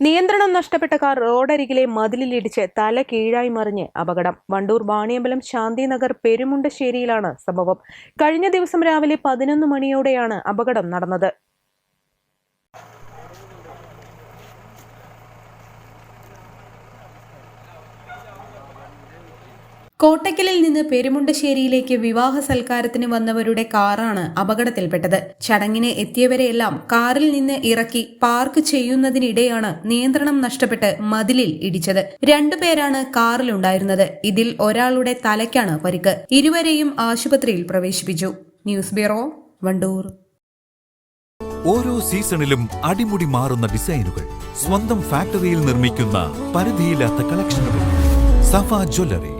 നിയന്ത്രണം നഷ്ടപ്പെട്ട കാർ റോഡരികിലെ മതിലിലിടിച്ച് തല കീഴായി മറിഞ്ഞ് അപകടം. വണ്ടൂർ വാണിയമ്പലം ശാന്തിനഗർ പെരുമുണ്ടശ്ശേരിയിലാണ് സംഭവം. കഴിഞ്ഞ ദിവസം രാവിലെ പതിനൊന്ന് മണിയോടെയാണ് അപകടം നടന്നത്. കോട്ടക്കലിൽ നിന്ന് പെരുമുണ്ടശ്ശേരിയിലേക്ക് വിവാഹ സൽക്കാരത്തിന് വന്നവരുടെ കാറാണ് അപകടത്തിൽപ്പെട്ടത്. ചടങ്ങിന് എത്തിയവരെയെല്ലാം കാറിൽ നിന്ന് ഇറക്കി പാർക്ക് ചെയ്യുന്നതിനിടെയാണ് നിയന്ത്രണം നഷ്ടപ്പെട്ട് മതിലിൽ ഇടിച്ചത്. രണ്ടുപേരാണ് കാറിലുണ്ടായിരുന്നത്. ഇതിൽ ഒരാളുടെ തലയ്ക്കാണ് പരിക്ക്. ഇരുവരെയും ആശുപത്രിയിൽ പ്രവേശിപ്പിച്ചു. News bureau Wandoor. ഓരോ സീസണിലും അടിമുടി മാറുന്ന ഡിസൈനുകൾ. സ്വന്തം ഫാക്ടറിയിൽ നിർമ്മിക്കുന്ന പരിധിയില്ലാത്ത കളക്ഷനുകൾ. സഫ ജ്വല്ലറി.